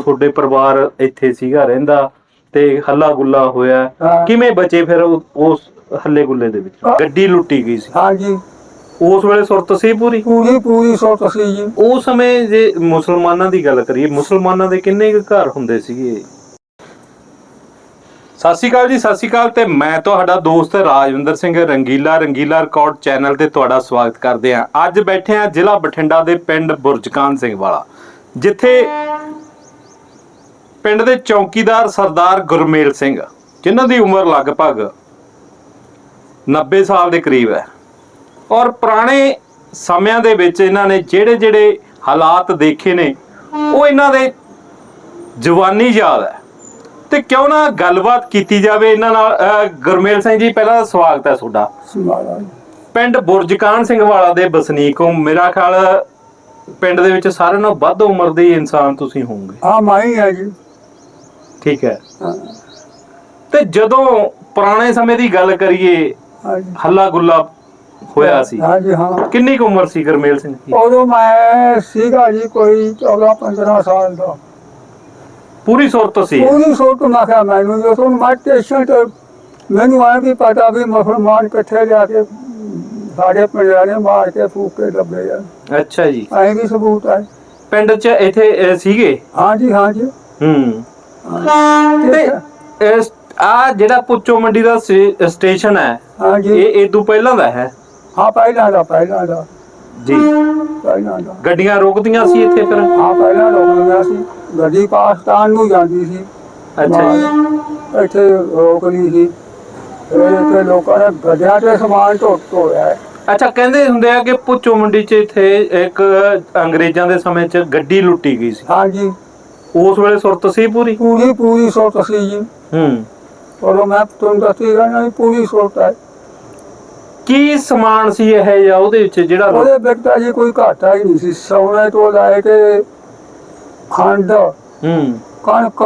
ਤੁਹਾਡੇ ਪਰਿਵਾਰ ਇੱਥੇ ਸੀਗਾ ਰਹਿੰਦਾ ਤੇ ਹੱਲਾ ਗੁੱਲਾ ਹੋਇਆ। ਹਾਂ। ਕਿਵੇਂ ਬਚੇ ਫਿਰ ਉਹ- ਉਸ ਹੱਲੇ ਗੁੱਲੇ ਦੇ ਵਿੱਚ? ਹਾਂ। ਗੱਡੀ ਲੁੱਟੀ ਗਈ ਸੀ। ਹਾਂਜੀ। ਉਸ ਵੇਲੇ ਸੁਰਤ ਸੀ ਪੂਰੀ? ਪੂਰੀ ਪੂਰੀ ਸੋਚ ਸੀ ਜੀ। ਉਸ ਸਮੇਂ ਜੇ ਮੁਸਲਮਾਨਾਂ ਦੀ ਗੱਲ ਕਰੀਏ ਮੁਸਲਮਾਨਾਂ ਦੇ ਕਿੰਨੇ ਕੁ ਘਰ ਹੁੰਦੇ ਸੀਗੇ? ਸਤਿ ਸ਼੍ਰੀ ਅਕਾਲ ਜੀ ਸਤਿ ਸ਼੍ਰੀ ਅਕਾਲ ਤੇ ਮੈਂ ਤੁਹਾਡਾ ਦੋਸਤ ਰਾਜਵਿੰਦਰ ਸਿੰਘ ਰੰਗੀਲਾ ਰੰਗੀਲਾ ਰਿਕਾਰਡ ਚੈਨਲ ਤੇ ਤੁਹਾਡਾ ਸਵਾਗਤ ਕਰਦੇ ਹਾਂ। ਅੱਜ ਬੈਠੇ ਹਾਂ ਜ਼ਿਲ੍ਹਾ ਬਠਿੰਡਾ ਦੇ ਪਿੰਡ ਬੁਰਜਕਾਨ ਸਿੰਘ ਵਾਲਾ ਜਿੱਥੇ ਪਿੰਡ ਦੇ ਚੌਕੀਦਾਰ ਸਰਦਾਰ ਗੁਰਮੇਲ ਸਿੰਘ ਜਿਨ੍ਹਾਂ ਦੀ ਉਮਰ ਲਗਭਗ 90 ਸਾਲ ਦੇ ਕਰੀਬ ਹੈ ਔਰ ਪੁਰਾਣੇ ਸਮਿਆਂ ਦੇ ਵਿੱਚ ਇਹਨਾਂ ਨੇ ਜਿਹੜੇ ਜਿਹੜੇ ਹਾਲਾਤ ਦੇਖੇ ਨੇ ਉਹ ਇਹਨਾਂ ਦੇ ਜਵਾਨੀ ਯਾਦ ਹੈ। ਤੇ ਕਿਉਂ ਨਾ ਗੱਲਬਾਤ ਕੀਤੀ ਜਾਵੇ ਇਹਨਾਂ ਨਾਲ? ਗੁਰਮੇਲ ਸਿੰਘ ਜੀ ਪਹਿਲਾਂ ਤਾਂ ਸਵਾਗਤ ਹੈ ਤੁਹਾਡਾ। ਪਿੰਡ ਬੁਰਜਕਾਨ ਸਿੰਘ ਵਾਲਾ ਦੇ ਵਸਨੀਕ ਹੋ ਮੇਰਾ ਖਿਆਲ ਪਿੰਡ ਦੇ ਵਿੱਚ ਸਾਰਿਆਂ ਨਾਲੋਂ ਵੱਧ ਉਮਰ ਦੇ ਇਨਸਾਨ ਤੁਸੀਂ ਹੋਵੋਗੇ। ਹਾਂ ਮਾਈ ਹੈ ਜੀ। ਠੀਕ ਹੈ। ਹਾਂ, ਤੇ ਜਦੋਂ ਪੁਰਾਣੇ ਸਮੇਂ ਦੀ ਗੱਲ ਕਰੀਏ ਹਾਂਜੀ। ਹੱਲਾ ਗੁੱਲਾ ਹੋਇਆ ਸੀ। ਹਾਂਜੀ ਹਾਂ। ਕਿੰਨੀ ਕੁ ਉਮਰ ਸੀ ਗੁਰਮੇਲ ਸਿੰਘ ਦੀ? ਉਦੋਂ ਮੈਂ ਸੀਗਾ ਜੀ ਕੋਈ 14 15 ਸਾਲ ਦਾ। ਪੂਰੀ ਸੁਰਤ ਸੀ। ਪੂਰੀ ਸੋਚ ਮੈਂ ਕਿਹਾ ਮੈਨੂੰ ਜਦੋਂ ਮੈਂ ਸਟੇਸ਼ਨ ਤੇ ਮੈਨੂੰ ਆਇਆ ਵੀ ਪਤਾ ਵੀ ਮੁਸਲਮਾਨ ਇਕੱਠੇ ਜਾ ਕੇ ਸਾਡੇ ਪਿੰਡ ਵਾਲੇ ਮਾਰ ਕੇ ਫੂਕ ਕੇ ਲੱਭੇ ਆ। ਅੱਛਾ ਜੀ। ਐਂ ਵੀ ਸਬੂਤ ਹੈ। ਪਿੰਡ 'ਚ ਇੱਥੇ ਅਹ, ਸੀਗੇ? ਹਾਂਜੀ ਹਾਂਜੀ। ਹੂੰ। ਹਾਂ। ਤੇ ਆ ਜਿਹੜਾ ਪੁੱਚੋ ਮੰਡੀ ਦਾ ਸੇ- ਸਟੇਸ਼ਨ ਹੈ ਹਾਂਜੀ। ਇਹ ਇਹ ਤੋਂ ਪਹਿਲਾਂ ਦਾ ਹੈ? ਹਾਂ ਪਹਿਲਾਂ ਦਾ ਪਹਿਲਾਂ ਦਾ। ਜੀ। ਪਹਿਲਾਂ ਦਾ। ਗੱਡੀਆਂ ਰੋਕਦੀਆਂ ਸੀ ਇੱਥੇ ਫਿਰ? ਹਾਂ ਪਹਿਲਾਂ ਰੋਕ ਗਿਆ ਸੀ। ਗੱਡੀ ਪਾਕਿਸਤਾਨ ਨੂੰ ਜਾਂਦੀ ਸੀ। ਅੱਛਾ ਜੀ। ਮਾਲ ਇੱਥੇ ਰੋਕ ਲਈ ਸੀ। ਫਿਰ ਇੱਥੇ ਲੋਕਾਂ ਨੇ ਗੱਡਿਆਂ ਤੇ ਸਮਾਨ ਢੋ ਢੋਇਆ ਹੈ। ਅੱਛਾ ਕਹਿੰਦੇ ਹੁੰਦੇ ਆ ਕਿ ਪੁੱਚੋ ਮੰਡੀ 'ਚ ਇੱਥੇ ਇੱਕ ਅੰਗਰੇਜ਼ਾਂ ਦੇ ਸਮੇਂ 'ਚ ਗੱਡੀ ਲੁੱਟੀ ਗਈ ਸੀ। ਹਾਂਜੀ। ਉਸ ਵੇਲੇ ਸੁਰਤ ਸੀ ਪੂਰੀ? ਪੂਰੀ ਪੂਰੀ ਸੋਚ ਸੀ ਜੀ। ਹੂੰ। ਮੈਂ ਤੁਹਾਨੂੰ ਦੱਸੀ ਗਿਆ ਨਾ ਪੂਰੀ ਸੋਚ ਹੈ। ਕੀ ਸਮਾਨ ਸੀ ਇਹ ਜਾਂ ਉਹਦੇ ਵਿੱਚ ਜਿਹੜਾ ਉਹਦੇ ਤਾਂ ਜੀ ਕੋਈ ਘਾਟਾ ਹੀ ਨਹੀਂ ਸੀ। ਸੋਨੇ ਤੋਂ ਲੈ ਕੇ ਖੰਡ ਹੂੰ। ਕਣਕ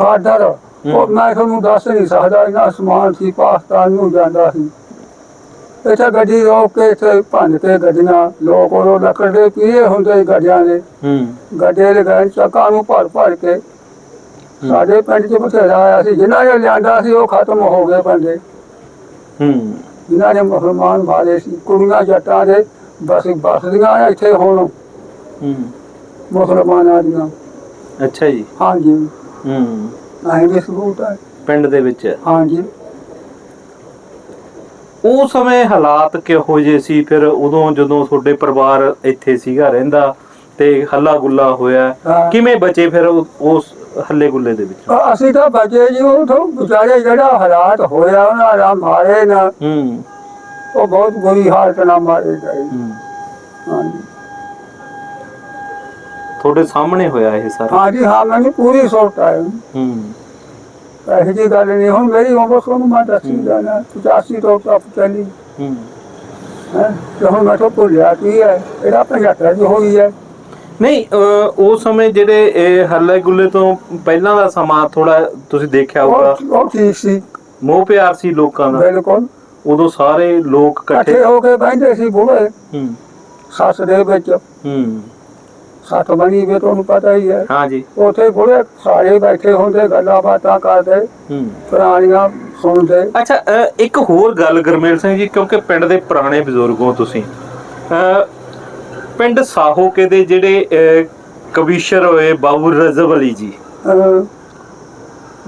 ਗਾਡਰ ਉਹ ਮੈਂ ਤੁਹਾਨੂੰ ਦੱਸ ਨਹੀਂ ਸਕਦਾ ਇਹਨਾਂ ਸਮਾਨ ਸੀ ਪਾਕਿਸਤਾਨ ਨੂੰ ਜਾਂਦਾ ਸੀ। ਇੱਥੇ ਗੱਡੀ ਰੋਕ ਕੇ ਇੱਥੇ ਭੰਨ ਕੇ ਗੱਡੀਆਂ ਲੋਕ ਉਹ ਲੱਕੜ ਦੇ ਪੀਏ ਹੁੰਦੇ ਸੀ ਗੱਡੀਆਂ ਦੇ। ਹੂੰ। ਗੱਡੇ ਦੇ ਗਏ ਚੱਕਾਂ ਨੂੰ ਭਰ ਭਰ ਕੇ। ਸਾਡੇ ਪਿੰਡ 'ਚ ਬਥੇਰਾ ਆਇਆ ਸੀ ਜਿਨ੍ਹਾਂ ਨੇ ਲਿਆਂਦਾ ਸੀ ਉਹ ਖਤਮ ਹੋ ਗਏ ਬੰਦੇ। ਹੂੰ। ਜਿਨ੍ਹਾਂ ਨੇ ਮੁਸਲਮਾਨ ਮਾਰੇ ਸੀ ਕੁੜੀਆਂ ਜੱਟਾਂ ਦੇ ਬਸ ਬਸਦੀਆਂ ਇੱਥੇ ਹੁਣ। ਹੂੰ। ਮੁਸਲਮਾਨਾਂ ਦੀਆਂ। ਅੱਛਾ ਜੀ। ਹਾਂਜੀ। ਹੂੰ। ਨਹੀਂ ਵੀ ਸਬੂਤ ਹੈ ਪਿੰਡ ਦੇ ਵਿੱਚ? ਹਾਂਜੀ। ਉਹ ਸਮੇਂ ਹਾਲਾਤ ਕਿਹੋ ਜਿਹੇ ਸੀ? ਫਿਰ ਉਦੋਂ ਜਦੋਂ ਤੁਹਾਡੇ ਪਰਿਵਾਰ ਇੱਥੇ ਸੀਗਾ ਰਹਿੰਦਾ ਤੇ ਹੱਲਾ ਗੁੱਲਾ ਹੋਇਆ। ਕਿਵੇਂ ਬਚੇ ਫਿਰ ਉਸ ਹੱਲੇ ਗੁੱਲੇ ਦੇ ਵਿੱਚ? ਅਸੀਂ ਤਾਂ ਬਚੇ ਜੀ ਉਹ ਤੋਂ ਵਿਚਾਰੇ ਜਿਹੜਾ ਹਾਲਾਤ ਹੋਇਆ ਉਹਨਾਂ ਦਾ ਮਾਰੇ ਨਾ। ਹੂੰ। ਉਹ ਬਹੁਤ ਬੁਰੀ ਹਾਲਤ ਨਾਲ ਮਾਰੇ ਗਏ। ਹੂੰ। ਹਾਂਜੀ। ਤੁਹਾਡੇ ਸਾਹਮਣੇ ਹੋਇਆ ਇਹ ਸਾਰਾ? ਹਾਂਜੀ ਹਾਂ ਮੈਨੂੰ ਪੂਰੀ ਸੋਚ ਹੈ ਹੂੰ। ਇਹੋ ਜਿਹੀ ਗੱਲ ਨਹੀਂ ਹੁਣ ਮੇਰੀ ਉਮਰ ਤੁਹਾਨੂੰ ਮੈਂ ਦੱਸੀ ਜਾਣਾ 85 ਤੋਂ ਟੱਪ ਚੱਲੀ ਹੂੰ। ਤੇ ਹੁਣ ਮੈਂ ਤਾਂ ਭੁੱਲਿਆ ਕੀ ਹੈ? ਇਹਦਾ 75 ਦੀ ਹੋਈ ਹੈ। ਨਹੀਂ ਉਸ ਸਮੇਂ ਜਿਹੜੇ ਇਹ ਹੱਲੇ ਗੁੱਲੇ ਤੋਂ ਪਹਿਲਾਂ ਦਾ ਸਮਾਂ ਥੋੜਾ ਤੁਸੀਂ ਦੇਖਿਆ ਹੋਊਗਾ। ਉਹ ਉਹ ਠੀਕ ਸੀ। ਮੋਹ ਪਿਆਰ ਸੀ ਲੋਕਾਂ ਦਾ। ਬਿਲਕੁਲ। ਉਦੋਂ ਸਾਰੇ ਲੋਕ ਇਕੱਠੇ ਇਕੱਠੇ ਹੋ ਕੇ ਬੈਠੇ ਸੀ ਬੁੜੇ। ਹੂੰ। ਸੱਸ ਦੇ ਵਿੱਚ। ਹੂੰ। ਸੱਤ ਬਣੀ ਵੀ ਤੁਹਾਨੂੰ ਪਤਾ ਹੀ ਹੈ। ਹਾਂ ਜੀ ਉੱਥੇ ਬੁੜੇ ਸਾਰੇ ਬੈਠੇ ਹੁੰਦੇ ਗੱਲਾਂ ਬਾਤਾਂ ਕਰਦੇ ਹੂੰ। ਪੁਰਾਣੀਆਂ ਸੁਣਦੇ। ਅੱਛਾ ਅ, ਇੱਕ ਹੋਰ ਗੱਲ ਗਰਮੇਲ ਸਿੰਘ ਜੀ ਕਿਉਂਕਿ ਪਿੰਡ ਦੇ ਪੁਰਾਣੇ ਬਜ਼ੁਰਗ ਹੋ ਤੁਸੀਂ। ਅ, ਪਿੰਡ ਸਾਹੋਕੇ ਦੇ ਜਿਹੜੇ ਅ, ਕਵੀਸ਼ਰ ਹੋਏ ਬਾਬੂ ਰਜ਼ਬ ਅਲੀ ਜੀ ਅਹ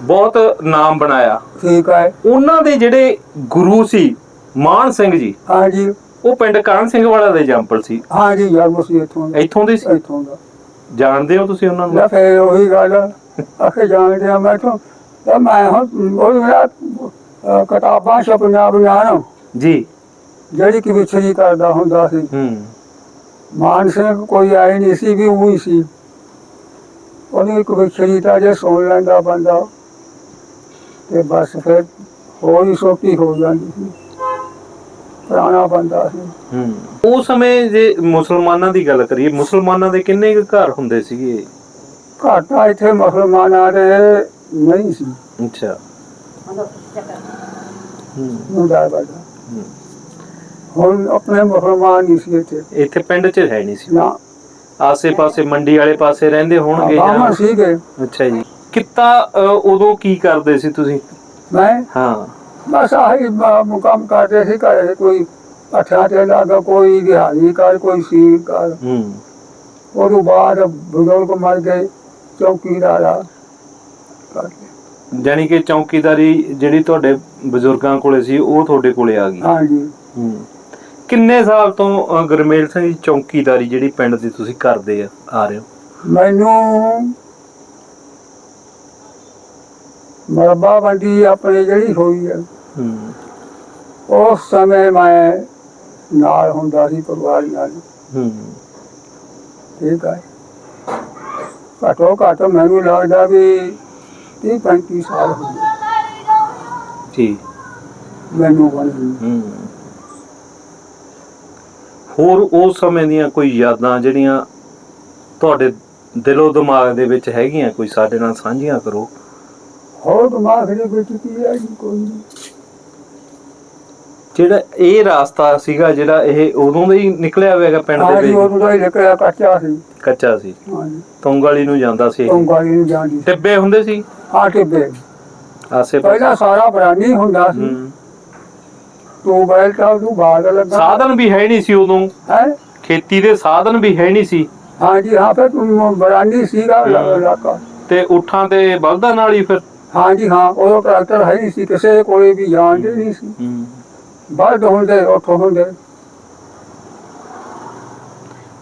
ਬਹੁਤ ਨਾਮ ਬਣਾਇਆ। ਠੀਕ ਹੈ। ਉਹਨਾਂ ਦੇ ਜਿਹੜੇ ਗੁਰੂ ਸੀ ਮਾਨ ਸਿੰਘ ਜੀ ਹਾਂਜੀ। ਉਹ ਪਿੰਡ ਕਾਨ ਸਿੰਘ ਵਾਲਾ ਦੇ ਜੰਪਲ ਸੀ। ਹਾਂਜੀ ਯਾਰ ਮੁਸੀ ਇੱਥੋਂ ਦਾ। ਇੱਥੋਂ ਦੇ ਸੀ? ਇੱਥੋਂ ਦਾ। ਜਾਣਦੇ ਹੋ ਤੁਸੀਂ ਉਹਨਾਂ ਨੂੰ? ਲੈ ਫੇਰ ਉਹੀ ਗੱਲ ਆਖੇ ਜਾਣਦੇ ਆ ਮੈਂ ਤੋਂ ਤੇ ਮੈਂ ਹੁਣ ਉਹ ਮੇਰਾ ਅਹ, ਕਿਤਾਬਾਂ ਛਪੀਆਂ ਬਣਾ ਜੀ। ਜਿਹੜੀ ਕਿ ਵਿਛੜੀ ਕਰਦਾ ਹੁੰਦਾ ਸੀ। ਹੂੰ। ਮਾਨ ਸਿੰਘ ਕੋਈ ਆਈ ਨਹੀਂ ਸੀ ਵੀ ਉਹੀ ਸੀ। ਉਹਨੇ ਇੱਕ ਵਿਛੜੀ ਤਾਂ ਜੇ ਸੁਣ ਲੈਂਦਾ ਬੰਦਾ ਤੇ ਬਸ ਫਿਰ ਹੋਈ ਸੋਟੀ ਹੋ ਜਾਂਦੀ ਸੀ। ਪੁਰਾਣਾ ਬੰਦਾ ਸੀ। ਹੂੰ। ਉਸ ਸਮੇਂ ਜੇ ਮੁਸਲਮਾਨਾਂ ਦੀ ਗੱਲ ਕਰੀਏ ਮੁਸਲਮਾਨਾਂ ਦੇ ਕਿੰਨੇ ਕੁ ਘਰ ਹੁੰਦੇ ਸੀਗੇ? ਘਾਟਾ ਇੱਥੇ ਮੁਸਲਮਾਨਾਂ ਦੇ ਨਹੀਂ ਸੀ। ਅੱਛਾ। ਹੂੰ। ਬੜਾ ਹੂੰ। ਹੁਣ ਆਪਣੇ ਮੁਸਲਮਾਨ ਨਹੀਂ ਸੀ ਇੱਥੇ। ਇੱਥੇ ਪਿੰਡ 'ਚ ਹੈ ਨਹੀਂ ਸੀ। ਨਾ। ਆਸੇ-ਪਾਸੇ ਮੰਡੀ ਵਾਲੇ ਪਾਸੇ ਰਹਿੰਦੇ ਹੋਣਗੇ ਜਾਂ ਸੀਗੇ। ਅੱਛਾ ਜੀ। ਕਿੱਤਾ ਅ, ਉਦੋਂ ਕੀ ਕਰਦੇ ਸੀ ਤੁਸੀਂ? ਮੈਂ ਹਾਂ। ਬਸ ਆਹੀ ਬ- ਕੰਮ ਕਰਦੇ ਸੀ ਘਰੇ ਕੋਈ ਅੱਠਾਂ ਤੇ ਲੱਗਾ ਕੋਈ ਦਿਹਾੜੀ ਕਰ ਕੋਈ ਸੀ ਕਰ। ਹੂੰ। ਉਦੋਂ ਬਾਅਦ ਬਜ਼ੁਰਗ ਮਰ ਗਏ ਚੌਕੀਦਾਰਾ ਕਰਦੇ ਜਾਨੀ ਕਿ ਚੌਕੀਦਾਰੀ ਜਿਹੜੀ ਤੁਹਾਡੇ ਬਜ਼ੁਰਗਾਂ ਕੋਲੇ ਸੀ ਉਹ ਤੁਹਾਡੇ ਕੋਲੇ ਆ ਗਈ? ਹਾਂਜੀ। ਹੂੰ। ਕਿੰਨੇ ਸਾਲ ਤੋਂ ਗੁਰਮੇਲ ਸਿੰਘ ਜੀ ਚੌਕੀਦਾਰੀ ਜਿਹੜੀ ਪਿੰਡ ਦੀ ਤੁਸੀਂ ਕਰਦੇ ਆ ਆ ਰਹੇ ਹੋ? ਮੈਨੂੰ ਮਰਬਾ ਵੰਡੀ ਆਪਣੇ ਜਿਹੜੀ ਹੋਈ ਹੂੰ। ਉਸ ਸਮੇਂ ਮੈਂ ਨਾਲ ਹੁੰਦਾ ਸੀ ਪਰਿਵਾਰ ਨਾਲ। ਹੂੰ। ਠੀਕ ਹੈ। ਘੱਟੋ ਘੱਟ ਮੈਨੂੰ ਲੱਗਦਾ ਵੀ 30 35 ਸਾਲ ਹੋ ਗਏ। ਜੀ ਮੈਨੂੰ ਬਣੀ ਹੂੰ। ਹੋਰ ਉਸ ਸਮੇਂ ਦੀਆਂ ਕੋਈ ਯਾਦਾਂ ਜਿਹੜੀਆਂ ਤੁਹਾਡੇ ਦਿਲੋਂ ਦਿਮਾਗ ਦੇ ਵਿੱਚ ਹੈਗੀਆਂ ਕੋਈ ਸਾਡੇ ਨਾਲ ਸਾਂਝੀਆਂ ਕਰੋ? ਹੋਰ ਦਿਮਾਗ ਦੇ ਵਿੱਚ ਕੀ ਹੈ ਕੋਈ ਜਿਹੜਾ ਇਹ ਰਾਸਤਾ ਸੀਗਾ ਜਿਹੜਾ ਇਹ ਉਦੋਂ ਦਾ ਹੀ ਨਿਕਲਿਆ ਹੋਵੇਗਾ ਪਿੰਡ ਦੇ ਹਾਂਜੀ ਵਿੱਚ? ਉਦੋਂ ਦਾ ਹੀ ਨਿਕਲਿਆ ਕੱਚਾ ਸੀ। ਕੱਚਾ ਸੀ। ਹਾਂਜੀ। ਤੁੰਗਾਲੀ ਨੂੰ ਜਾਂਦਾ ਸੀ ਇਹ। ਨੂੰ ਜਾਂਦੀ ਸੀ। ਟਿੱਬੇ ਹੁੰਦੇ ਸੀ? ਆ ਟਿੱਬੇ। ਆਸੇ ਪਾਸੇ। ਪਹਿਲਾਂ ਸਾਰਾ ਬਰਾਨੀ ਹੁੰਦਾ ਸੀ। ਹੂੰ। ਤੂੰ ਬੈਲ ਤਾਂ ਬਾਗ ਲੱਗਾ। ਸਾਧਨ ਵੀ ਹੈ ਨਹੀਂ ਸੀ ਉਦੋਂ। ਹੈ? ਖੇਤੀ ਦੇ ਸਾਧਨ ਵੀ ਹੈ ਨਹੀਂ ਸੀ। ਹਾਂਜੀ ਹਾਂ ਫਿਰ ਤੂੰ ਬਰਾਨੀ ਸੀਗਾ ਹਮ। ਇਲਾਕਾ। ਤੇ ਉਠਾਂ ਤੇ ਬਲਦਾਂ ਨਾਲ ਹੀ ਫਿਰ? ਹਾਂਜੀ ਹਾਂ ਉਹ ਟਰੈਕਟਰ ਹੈ ਨਹੀਂ ਸੀ ਕਿਸੇ ਕੋਲੇ ਵੀ ਜਾਣਦੇ ਨਹੀਂ ਸੀ। ਹੂੰ। ਬਲਦ ਹੁੰਦੇ ਉੱਥੋਂ ਹੁੰਦੇ।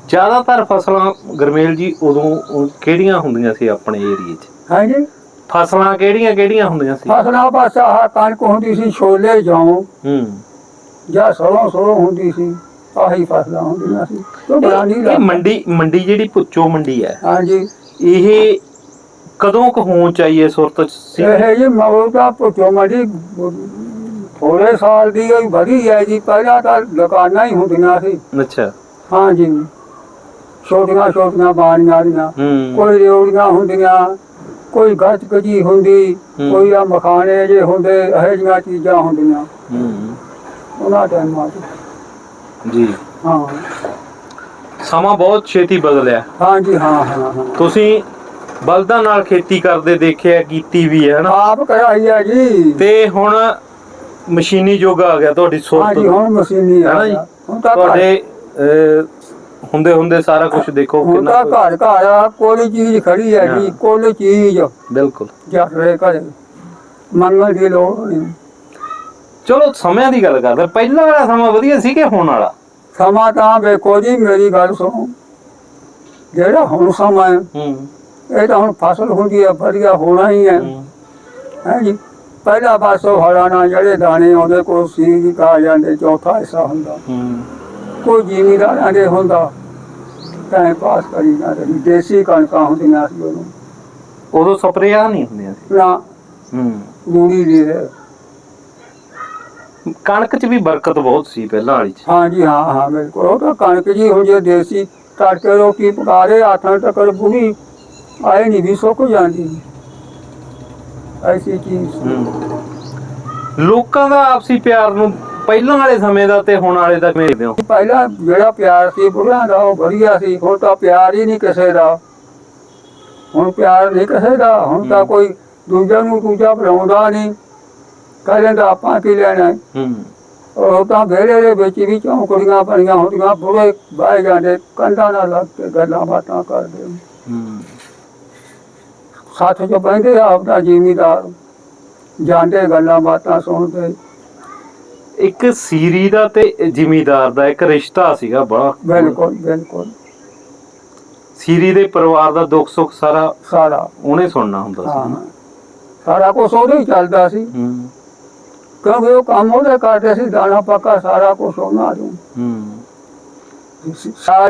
ਜ਼ਿਆਦਾਤਰ ਫਸਲਾਂ ਗਰਮੇਲ ਜੀ ਉਦੋਂ ਉਹ ਕਿਹੜੀਆਂ ਹੁੰਦੀਆਂ ਸੀ ਆਪਣੇ ਏਰੀਏ 'ਚ? ਹਾਂਜੀ? ਫਸਲਾਂ ਕਿਹੜੀਆਂ ਕਿਹੜੀਆਂ ਹੁੰਦੀਆਂ ਸੀ? ਫਸਲਾਂ ਪਾਸਾ ਆਹ ਕਣਕ ਹੁੰਦੀ ਸੀ ਛੋਲੇ ਜੌਂ। ਹੂੰ। ਜਾਂ ਸਰੋਂ ਸਰੋਂ ਹੁੰਦੀ ਸੀ ਆਹੀ ਫਸਲਾਂ ਹੁੰਦੀਆਂ ਸੀ। ਬਰਾਨੀ ਇਹ। ਮੰਡੀ ਮੰਡੀ ਜਿਹੜੀ ਪੁੱਚੋ ਮੰਡੀ ਹੈ ਹਾਂਜੀ। ਇਹ ਕਦੋਂ ਕੁ ਹੋਂ ਚਾਹੀਏ ਸੁਰਤ 'ਚ ਸੀ? ਇਹ ਜੀ ਮੌਜੂਦਾ ਪੁੱਛੋ ਮੜੀ ਥੋੜੇ ਸਾਲ ਦੀ ਹੋਈ ਵਧੀ ਹੈ ਜੀ ਪਹਿਲਾਂ ਤਾਂ ਦੁਕਾਨਾਂ ਹੀ ਹੁੰਦੀਆਂ ਸੀ। ਅੱਛਾ। ਹਾਂਜੀ ਛੋਟੀਆਂ ਛੋਟੀਆਂ ਬਾਣੀਆਂ ਦੀਆਂ। ਹੂੰ। ਕੋਈ ਰੇਵੜੀਆਂ ਹੁੰਦੀਆਂ ਕੋਈ ਗੱਚ ਕਜੀ ਹੁੰਦੀ ਹੂੰ। ਕੋਈ ਆ ਮਖਾਣੇ ਜੇ ਹੁੰਦੇ ਇਹੋ ਜਿਹੀਆਂ ਚੀਜ਼ਾਂ ਹੁੰਦੀਆਂ। ਹੂੰ। ਉਹਨਾਂ ਟਾਈਮਾਂ 'ਚ ਜੀ। ਹਾਂ। ਸਮਾਂ ਬਹੁਤ ਛੇਤੀ ਬਦਲਿਆ। ਹਾਂ ਹਾਂ ਹਾਂ। ਤੁਸੀਂ ਬਲਦਾਂ ਨਾਲ ਖੇਤੀ ਕਰਦੇ ਦੇਖਿਆ ਕੀਤੀ ਵੀ ਹੈ ਹਨਾ? ਆਪ ਕਰਾਈ ਹੈ ਜੀ। ਤੇ ਹੁਣ ਮਸ਼ੀਨੀ ਯੁੱਗ ਆ ਗਿਆ ਤੁਹਾਡੀ ਸੁਰਤ ਹਾਂਜੀ ਹੁਣ ਮਸ਼ੀਨੀ ਆ ਹੈਨਾ ਜੀ? ਗਿਆ। ਹੁਣ ਤਾਂ ਘਰ- ਤੁਹਾਡੇ ਅਹ, ਹੁੰਦੇ ਹੁੰਦੇ ਸਾਰਾ ਕੁਝ ਦੇਖੋ ਹੁਣ ਕਿੰਨਾ ਤਾਂ ਘਰ ਘਰ ਆ, ਕੋਈ ਚੀਜ਼ ਖੜੀ ਹੈ ਜੀ ਹਾਂ। ਕੋਈ ਚੀਜ਼। ਬਿਲਕੁਲ। ਜੱਟ ਰੇ ਘਰੇ ਮੰਗਣ ਦੀ ਲੋੜ ਨਹੀਂ। ਚਲੋ ਸਮਿਆਂ ਦੀ ਗੱਲ ਕਰਦੇ ਪਹਿਲਾਂ ਵਾਲਾ ਸਮਾਂ ਵਧੀਆ ਸੀ ਕਿ ਹੁਣ ਵਾਲਾ? ਸਮਾਂ ਤਾਂ ਵੇਖੋ ਜੀ ਮੇਰੀ ਗੱਲ ਸੁਣੋ। ਜਿਹੜਾ ਹੁਣ ਸਮਾਂ ਹੈ, ਹੂੰ। ਇਹ ਤਾਂ ਹੁਣ ਫਸਲ ਹੁੰਦੀ ਹੈ ਵਧੀਆ ਹੋਣਾ ਹੀ ਹੈ। ਹੂੰ, ਹੈ ਜੀ? ਪਹਿਲਾ ਪਾਸੋਂ ਨਾਲ ਜਿਹੜੇ ਦਾਣੇ ਆਉਂਦੇ ਕੋਈ ਸੀਗ ਕਾ ਜਾਂਦੇ ਚੌਥਾ ਹਿੱਸਾ ਹੁੰਦਾ। ਕੋਈ ਜ਼ਿਮੀਦਾਰਾਂ ਦੇ ਹੁੰਦਾ ਟਾਈਮ ਪਾਸ ਕਰੀ ਜਾਂਦੇ ਸੀ। ਦੇਸੀ ਕਣਕਾਂ ਹੁੰਦੀਆਂ ਸੀ ਉਹਨੂੰ। ਉਦੋਂ ਸਪਰੇਆਂ ਨਹੀਂ ਹੁੰਦੀਆਂ ਸੀ। ਨਾ। ਹੂੰ। ਗੂੜੀ ਦੀ। ਕਣਕ 'ਚ ਵੀ ਬਰਕਤ ਬਹੁਤ ਸੀ ਪਹਿਲਾਂ ਵਾਲੀ 'ਚ। ਹਾਂ ਜੀ ਹਾਂ ਹਾਂ ਬਿਲਕੁਲ। ਉਹ ਤਾਂ ਕਣਕ ਜੀ ਹੁੰਦੀ ਹੈ ਦੇਸੀ ਤੜਕੇ ਰੋਟੀ ਪਕਾਰੇ ਹੱਥਾਂ ਤੱਕ ਬੁੜੀ ਆਏ ਨਹੀਂ ਵੀ ਸੁੱਕ ਜਾਂਦੀ। ਐਸੀ ਚੀਜ਼। ਲੋਕਾਂ ਦਾ ਆਪਸੀ ਪਿਆਰ ਨੂੰ ਪਹਿਲਾਂ ਵਾਲੇ ਸਮੇਂ ਦਾ ਤੇ ਹੁਣ ਵਾਲੇ ਦਾ ਦੇਖਦੇ ਹੋ? ਪਹਿਲਾਂ ਜਿਹੜਾ ਪਿਆਰ ਸੀ ਬੁੜਿਆਂ ਦਾ ਉਹ ਵਧੀਆ ਸੀ। ਹੁਣ ਤਾਂ ਪਿਆਰ ਹੀ ਨਹੀਂ ਕਿਸੇ ਦਾ। ਹੁਣ ਪਿਆਰ ਨਹੀਂ ਕਿਸੇ ਦਾ। ਹੁਣ ਤਾਂ। ਕੋਈ ਦੂਜੇ ਨੂੰ ਦੂਜਾ ਬੁਲਾਉਂਦਾ ਨਹੀਂ। ਕਹਿੰਦੇ ਆਪਾਂ ਕੀ ਲੈਣਾ ਹੈ? ਉਹ ਤਾਂ ਵਿਹੜੇ ਦੇ ਵਿੱਚ ਵੀ ਚੌਂਕੜੀਆਂ ਬਣੀਆਂ ਹੁੰਦੀਆਂ ਬੁੜੇ ਬਾਹਰ ਜਾਂਦੇ ਕੰਧਾਂ ਨਾਲ ਲੱਗ ਕੇ ਗੱਲਾਂ ਬਾਤਾਂ ਕਰਦੇ। ਸੱਥ ਚ ਬਹਿੰਦੇ ਆ ਆਪਦਾ ਜ਼ਿਮੀਦਾਰ ਜਾਂਦੇ ਗੱਲਾਂ ਬਾਤਾਂ ਸੁਣਦੇ ਇੱਕ ਸੀਰੀ ਦਾ ਤੇ ਜ਼ਿਮੀਦਾਰ ਦਾ ਇੱਕ ਰਿਸ਼ਤਾ ਸੀਗਾ ਬੜਾ। ਬਿਲਕੁਲ ਬਿਲਕੁਲ। ਸੀਰੀ ਦੇ ਪਰਿਵਾਰ ਦਾ ਦੁੱਖ ਸੁੱਖ ਸਾਰਾ ਸਾਰਾ। ਉਹਨੇ ਸੁਣਨਾ ਹੁੰਦਾ ਸੀ। ਸਾਰਾ ਕੁਝ ਉਹਦੇ ਹੀ ਚੱਲਦਾ ਸੀ। ਹੂੰ। ਕਿਉਂਕਿ ਉਹ ਕੰਮ ਉਹਦੇ ਕਰਦੇ ਸੀ ਦਾਣਾ ਪੱਕਾ ਸਾਰਾ ਕੁਝ ਉਹਨਾਂ ਨੂੰ। ਹੂੰ।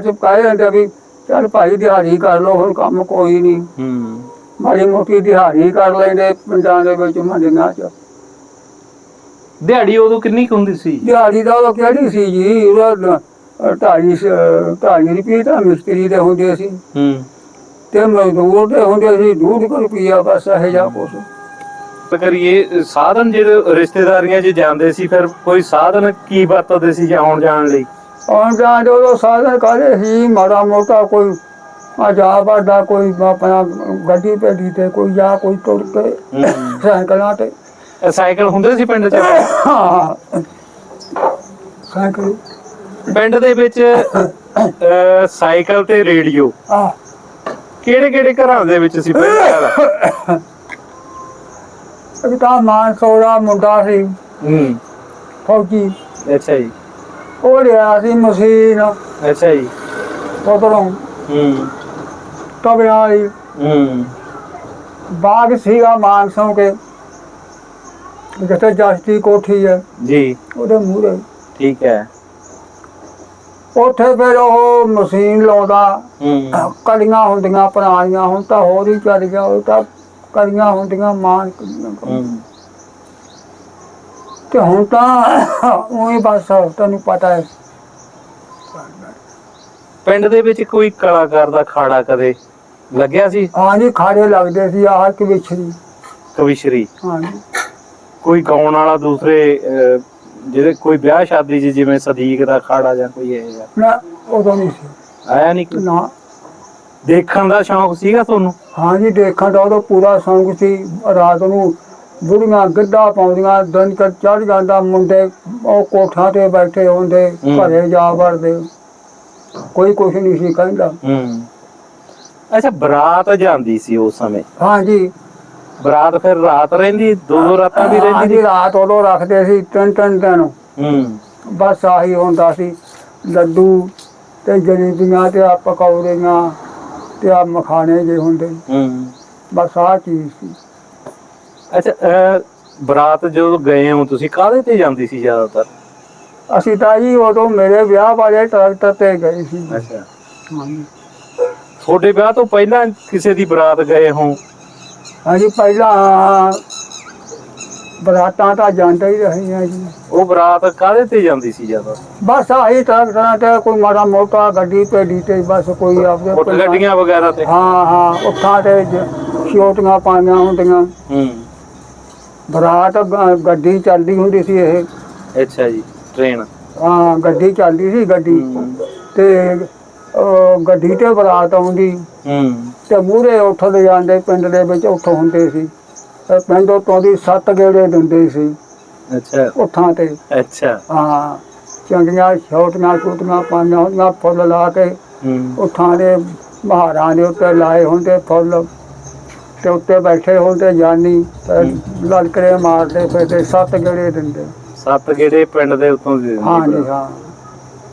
ਚ ਕਹਿ ਦਿੰਦੇ ਵੀ ਚੱਲ ਭਾਈ ਦਿਹਾੜੀ ਕਰ ਲਓ ਹੁਣ ਕੰਮ ਕੋਈ ਨਹੀਂ। ਹੂੰ। ਮਾੜੀ ਮੋਟੀ ਦਿਹਾੜੀ ਕਰ ਲੈਂਦੇ ਪਿੰਡਾਂ ਦੇ ਵਿੱਚ ਮੰਡੀਆਂ ਚ। ਦਿਹਾੜੀ ਉਦੋਂ ਕਿੰਨੀ ਕੁ ਹੁੰਦੀ ਸੀ? ਦਿਹਾੜੀ ਦਾ ਉਹ ਕਿਹੜੀ ਸੀ ਜੀ? ਉਹਦਾ ਅਹ ਢਾਈ ਸ- ਢਾਈ ਰੁਪਏ ਤਾਂ ਮਿਸਤਰੀ ਦੇ ਹੁੰਦੇ ਸੀ। ਹੂੰ। ਤੇ ਮਜ਼ਦੂਰ ਦੇ ਹੁੰਦੇ ਸੀ ਡੂਢ ਕੁ ਰੁਪਈਆ ਬਸ ਇਹ ਜਾ ਕੁਛ। ਕਰੀਏ ਸਾਧਨ ਜਿਹੜੇ ਰਿਸ਼ਤੇਦਾਰੀਆਂ 'ਚ ਜਾਂਦੇ ਸੀ ਫਿਰ ਕੋਈ ਸਾਧਨ ਕੀ ਵਰਤਦੇ ਸੀ ਜਾਂ ਆਉਣ ਜਾਣ ਲਈ? ਆਉਣ ਜਾਣ ਦੇ ਉਦੋਂ ਸਾਧਨ ਕਾਹਦੇ ਸੀ? ਮਾੜਾ ਮੋਟਾ ਕੋਈ ਆ ਜਾ ਵੱਡਾ ਕੋਈ ਆਪਣਾ ਗੱਡੀ ਭੇਡੀ ਤੇ ਕੋਈ ਜਾ ਕੋਈ ਤੁਰ ਕੇ। ਸਾਈਕਲਾਂ ਤੇ। ਇਹ ਸਾਈਕਲ ਹੁੰਦੇ ਸੀ ਪਿੰਡ 'ਚ? ਹਾਂ। ਸਾਈਕਲ। ਪਿੰਡ ਦੇ ਵਿੱਚ ਅਹ, ਸਾਈਕਲ ਤੇ ਰੇਡੀਓ। ਆ ਕਿਹੜੇ ਕਿਹੜੇ ਘਰਾਂ ਦੇ ਵਿੱਚ ਸੀ ਪਹਿਲਾਂ ਇੱਕ ਤਾਂ ਮਾਨ ਸੋੜਾ ਮੁੰਡਾ ਸੀ ਹੂੰ। ਫੌਜੀ। ਅੱਛਾ ਜੀ। ਉਹ ਲਿਆ ਸੀ ਮਸ਼ੀਨ। ਅੱਛਾ ਜੀ। ਉਧਰੋਂ। ਹੂੰ। ਹੂੰ ਬਾਗ ਸੀਗਾ ਮਾਨਸੋਂ ਕੇ ਜਿੱਥੇ ਜਸਤੀ ਕੋਠੀ ਹੈ। ਜੀ। ਉਹਦੇ ਮੂਹਰੇ। ਠੀਕ ਹੈ। ਉੱਥੇ ਫਿਰ ਉਹ ਮਸ਼ੀਨ ਲਾਉਂਦਾ। ਹੂੰ। ਕਲੀਆਂ ਹੁੰਦੀਆਂ ਪੁਰਾਣੀਆਂ ਹੁਣ ਤਾਂ ਹੋਰ ਹੀ ਚੱਲ ਗਿਆ ਉਹ ਤਾਂ ਕਲੀਆਂ ਹੁੰਦੀਆਂ ਮਾਨ ਤੇ ਹੁਣ ਤਾਂ ਉਹੀ ਬਸ ਤੈਨੂੰ ਪਤਾ ਹੈ। ਪਿੰਡ ਦੇ ਵਿੱਚ ਕੋਈ ਕਲਾਕਾਰ ਦਾ ਖਾੜਾ ਕਦੇ? ਲੱਗਿਆ ਸੀ? ਹਾਂਜੀ ਖਾੜੇ ਲੱਗਦੇ ਸੀ ਆਹ ਕਿ ਵਿਛੜੀ ਕਵਿਸ਼ਰੀ। ਹਾਂਜੀ। ਕੋਈ ਗਾਉਣ ਵਾਲਾ ਦੂਸਰੇ ਜਿਹਦੇ ਕੋਈ ਵਿਆਹ ਸ਼ਾਦੀ 'ਚ ਜਿਵੇਂ ਸਦੀਕ ਦਾ ਖਾੜਾ ਜਾਂ ਕੋਈ ਇਹ ਜਿਹਾ? ਨਾ ਉਦੋਂ ਨਹੀਂ ਸੀ। ਆਇਆ ਨਹੀਂ ਕੋਈ? ਨਾ। ਦੇਖਣ ਦਾ ਸ਼ੌਂਕ ਸੀਗਾ ਤੁਹਾਨੂੰ? ਹਾਂਜੀ ਦੇਖਣ ਦਾ ਉਦੋਂ ਪੂਰਾ ਸੰਗ ਸੀ। ਰਾਤ ਨੂੰ ਬੁੜੀਆਂ ਗਿੱਧਾ ਪਾਉਂਦੀਆਂ ਦਿਨ ਕਰ ਚੜ ਜਾਂਦਾ ਮੁੰਡੇ ਉਹ ਕੋਠਾਂ ਤੇ ਬੈਠੇ ਹੁੰਦੇ ਹੂੰ। ਘਰੇ ਜਾ ਵੜਦੇ। ਕੋਈ ਕੁਛ ਨਹੀਂ ਸੀ ਕਹਿੰਦਾ। ਹੂੰ। ਅੱਛਾ ਬਰਾਤ ਜਾਂਦੀ ਸੀ ਉਸ ਸਮੇਂ? ਹਾਂਜੀ। ਬਰਾਤ ਫਿਰ ਰਾਤ ਰਹਿੰਦੀ? ਦੋ ਦੋ ਰਾਤਾਂ ਵੀ ਰਹਿੰਦੀ ਹਾਂਜੀ ਸੀ? ਰਾਤ ਉਦੋਂ ਰੱਖਦੇ ਸੀ ਤਿੰਨ ਤਿੰਨ ਦਿਨ। ਹੂੰ। ਬਸ ਆਹੀ ਹੁੰਦਾ ਸੀ। ਲੱਡੂ ਤੇ ਜਲੇਬੀਆਂ ਤੇ ਆ ਪਕੌੜੀਆਂ ਤੇ ਆ ਮਖਾਣੇ ਜੇ ਹੁੰਦੇ ਹੂੰ। ਬਸ ਆਹ ਚੀਜ਼ ਸੀ। ਅੱਛਾ ਅਹ, ਬਰਾਤ ਜਦੋਂ ਗਏ ਹੋ ਤੁਸੀਂ ਕਾਹਦੇ ਤੇ ਜਾਂਦੀ ਸੀ ਜ਼ਿਆਦਾਤਰ? ਅਸੀਂ ਤਾਂ ਜੀ ਉਦੋਂ ਮੇਰੇ ਵਿਆਹ ਵਾਲੇ ਟਰੈਕਟਰ ਤੇ ਗਏ ਸੀ। ਅੱਛਾ। ਹਾਂਜੀ। ਤੁਹਾਡੇ ਵਿਆਹ ਤੋਂ ਪਹਿਲਾਂ ਕਿਸੇ ਦੀ ਬਰਾਤ ਗਏ ਹੋ? ਹਾਂਜੀ ਪਹਿਲਾਂ ਬਰਾਤਾਂ ਤਾਂ ਜਾਂਦੇ ਹੀ ਰਹੀਆਂ ਜੀ। ਉਹ ਬਰਾਤ ਕਾਹਦੇ ਤੇ ਜਾਂਦੀ ਸੀ ਜ਼ਿਆਦਾ? ਬਸ ਆਹੀ ਟਰੈਕਟਰਾਂ ਤੇ ਕੋਈ ਮਾੜਾ ਮੋਟਾ ਗੱਡੀ ਤੇ ਬਸ ਕੋਈ ਆਪਣੇ ਉੱਟ ਗੱਡੀਆਂ ਵਗੈਰਾ ਤੇ? ਹਾਂ ਹਾਂ ਉੱਠਾਂ ਤੇ ਛੋਟੀਆਂ ਪਾਈਆਂ ਹੁੰਦੀਆਂ। ਹੂੰ। ਬਰਾਤ ਗੱਡੀ ਚੱਲਦੀ ਹੁੰਦੀ ਸੀ ਇਹ। ਅੱਛਾ ਜੀ ਟ੍ਰੇਨ। ਹਾਂ ਗੱਡੀ ਚੱਲਦੀ ਸੀ ਗੱਡੀ। ਤੇ ਉਹ ਗੱਡੀ ਤੇ ਬਰਾਤ ਆਉਂਦੀ। ਹੂੰ। ਤੇ ਮੂਹਰੇ ਉੱਠ ਲੈ ਜਾਂਦੇ ਪਿੰਡ ਦੇ ਵਿੱਚ ਉੱਠ ਹੁੰਦੇ ਸੀ। ਤੇ ਪਿੰਡ ਤੋਂ ਦੀ ਸੱਤ ਗੇੜੇ ਦਿੰਦੇ ਸੀ। ਅੱਛਾ। ਉੱਠਾਂ ਤੇ। ਅੱਛਾ। ਹਾਂ ਚੰਗੀਆਂ ਛੋਟੀਆਂ ਛੋਟੀਆਂ ਪਾਈਆਂ ਹੁੰਦੀਆਂ ਫੁੱਲ ਲਾ ਕੇ ਉੱਠਾਂ ਦੇ ਮਹਾਰਾਂ ਦੇ ਉੱਤੇ ਲਾਏ ਹੁੰਦੇ ਫੁੱਲ। ਤੇ ਉੱਤੇ ਬੈਠੇ ਹੁੰਦੇ ਜਾਨੀ ਲਲਕਰੇ ਮਾਰਦੇ ਫਿਰ ਤੇ ਸੱਤ ਗੇੜੇ ਦਿੰਦੇ। ਸੱਤ ਗੇੜੇ ਪਿੰਡ ਦੇ ਉੱਤੋਂ ਦੀ ਹਾਂ ਜੀ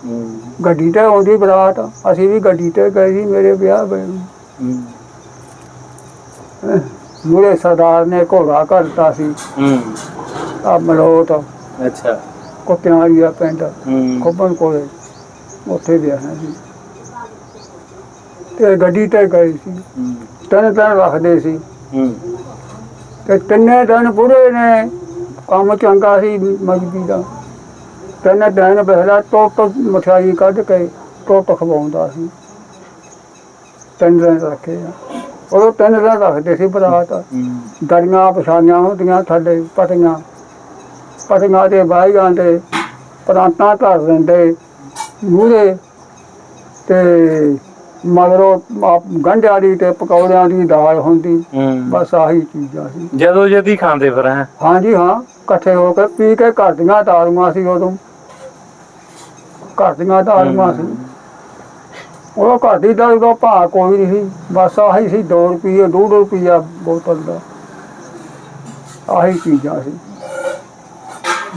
ਹੂੰ। ਗੱਡੀ ਤੇ ਆਉਂਦੀ ਬਰਾਤ ਅਸੀਂ ਵੀ ਗੱਡੀ ਤੇ ਗਏ ਸੀ ਮੇਰੇ ਵਿਆਹ ਹੂੰ। ਮੂਰੇ ਸਰਦਾਰ ਨੇ ਘੋੜਾ ਕਰਤਾ ਸੀ। ਹੂੰ। ਆ ਮਲੋਟ ਅੱਛਾ। ਕੁੱਤਿਆਂ ਵਾਲੀ ਆ ਪਿੰਡ ਖੁੱਬਨ ਕੋਲੇ ਉੱਥੇ ਵਿਆਹ ਸੀ। ਤੇ ਗੱਡੀ ਤੇ ਗਏ ਸੀ। ਤਿੰਨ ਦਿਨ ਰੱਖਦੇ ਸੀ। ਹੂੰ। ਤੇ ਤਿੰਨੇ ਦਿਨ ਪੂਰੇ ਨੇ ਕੰਮ ਚੰਗਾ ਸੀ ਮਜਬੀ ਦਾ। ਤਿੰਨ ਦਿਨ ਪਹਿਲਾਂ ਟੋਟ ਮਠਿਆਈ ਕੱਢ ਕੇ ਟੋਟ ਖਵਾਉਂਦਾ ਸੀ। ਤਿੰਨ ਦਿਨ ਰੱਖੇ ਆ। ਉਹ ਤਿੰਨ ਦਿਨ ਰੱਖਦੇ ਸੀ ਬਰਾਤ। ਦਰੀਆਂ ਪਛਾਈਆਂ ਹੁੰਦੀਆਂ ਥੱਲੇ ਪਟੀਆਂ। ਪਟੀਆਂ ਦੇ ਬਾਈ ਜਾਂਦੇ ਪਰਾਂਤਾਂ ਧਰ ਦਿੰਦੇ। ਮੂਹਰੇ ਤੇ ਮਗਰੋਂ ਆਪ ਗੰਢਿਆਂ ਦੀ ਤੇ ਪਕੌੜਿਆਂ ਦੀ ਦਾਲ ਹੁੰਦੀ। ਬਸ ਆਹੀ ਚੀਜ਼ਾਂ ਸੀ। ਜਦੋਂ ਜਦੀ ਖਾਂਦੇ ਫਿਰ ਹੈ? ਹਾਂਜੀ ਹਾਂ। ਇਕੱਠੇ ਹੋ ਕੇ ਪੀ ਕੇ ਘਰ ਦੀਆਂ ਦਾਲੂਆਂ ਸੀ ਉਦੋਂ। ਘਰ ਦੀਆਂ ਦਾਲੂਆਂ ਸੀ। ਉਹ ਘਰ ਦੀ ਦਾਲ ਦਾ ਭਾਅ ਕੋਈ ਨਹੀਂ ਸੀ। ਬਸ ਆਹੀ ਸੀ 2 ਰੁਪਏ 2 ਰੁਪਿਆ ਬੋਤਲ ਦਾ। ਆਹੀ ਚੀਜ਼ਾਂ ਸੀ।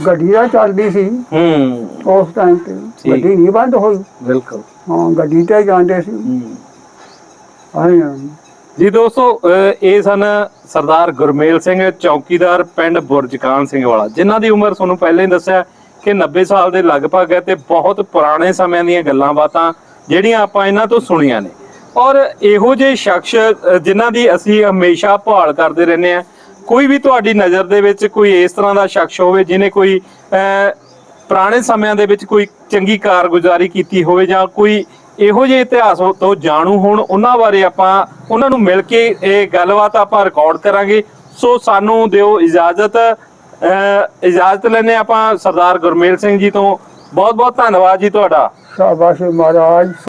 ਗੱਡੀ ਦਾ ਚੱਲਦੀ ਸੀ। ਹੂੰ। ਉਸ ਟਾਈਮ ਤੇ। ਗੱਡੀ ਨਹੀਂ ਬੰਦ ਹੋਈ। ਬਿਲਕੁਲ। ਹਾਂ ਗੱਡੀ ਤੇ ਜਾਂਦੇ ਸੀ। ਹੂੰ। ਹਾਂਜੀ ਹਾਂ ਜੀ ਦੋਸਤੋ ਇਹ ਸਨ ਸਰਦਾਰ ਗੁਰਮੇਲ ਸਿੰਘ ਚੌਕੀਦਾਰ ਪਿੰਡ ਬੁਰਜਕਾਨ ਸਿੰਘ ਵਾਲਾ ਜਿਨ੍ਹਾਂ ਦੀ ਉਮਰ ਤੁਹਾਨੂੰ ਪਹਿਲਾਂ ਹੀ ਦੱਸਿਆ। ਕਿ 90 ਸਾਲ ਦੇ ਲਗਭਗ ਹੈ ਤੇ ਬਹੁਤ ਪੁਰਾਣੇ ਸਮਿਆਂ ਦੀਆਂ ਗੱਲਾਂ ਬਾਤਾਂ ਜਿਹੜੀਆਂ ਆਪਾਂ ਇਹਨਾਂ ਤੋਂ ਸੁਣੀਆਂ ਨੇ। ਔਰ ਇਹੋ ਜਿਹੇ ਸ਼ਖਸ ਅਹ ਜਿਨ੍ਹਾਂ ਦੀ ਅਸੀਂ ਹਮੇਸ਼ਾ ਭਾਲ ਕਰਦੇ ਰਹਿੰਦੇ ਆ ਕੋਈ ਵੀ ਤੁਹਾਡੀ ਨਜ਼ਰ ਦੇ ਵਿੱਚ ਕੋਈ ਇਸ ਤਰ੍ਹਾਂ ਦਾ ਸ਼ਖਸ ਹੋਵੇ ਜਿਹਨੇ ਕੋਈ ਪੁਰਾਣੇ ਸਮਿਆਂ ਦੇ ਵਿੱਚ ਕੋਈ ਚੰਗੀ ਕਾਰਗੁਜ਼ਾਰੀ ਕੀਤੀ ਹੋਵੇ ਜਾਂ ਕੋਈ ਇਹੋ ਜਿਹੇ ਇਤਿਹਾਸ ਤੋਂ ਜਾਣੂ ਹੋਣ, ਉਹਨਾਂ ਬਾਰੇ ਆਪਾਂ, ਉਹਨਾਂ ਨੂੰ ਮਿਲ ਕੇ ਇਹ ਗੱਲਬਾਤ ਆਪਾਂ ਰਿਕਾਰਡ ਕਰਾਂਗੇ। ਸੋ ਸਾਨੂੰ ਦਿਓ ਇਜਾਜ਼ਤ। ਇਜਾਜ਼ਤ ਲੈਣੇ ਆਪਾਂ ਸਰਦਾਰ ਗੁਰਮੇਲ ਸਿੰਘ ਜੀ ਤੋਂ। ਬਹੁਤ ਬਹੁਤ ਧੰਨਵਾਦ ਜੀ ਤੁਹਾਡਾ। ਸ਼ਾਬਾਸ਼ ਮਹਾਰਾਜ।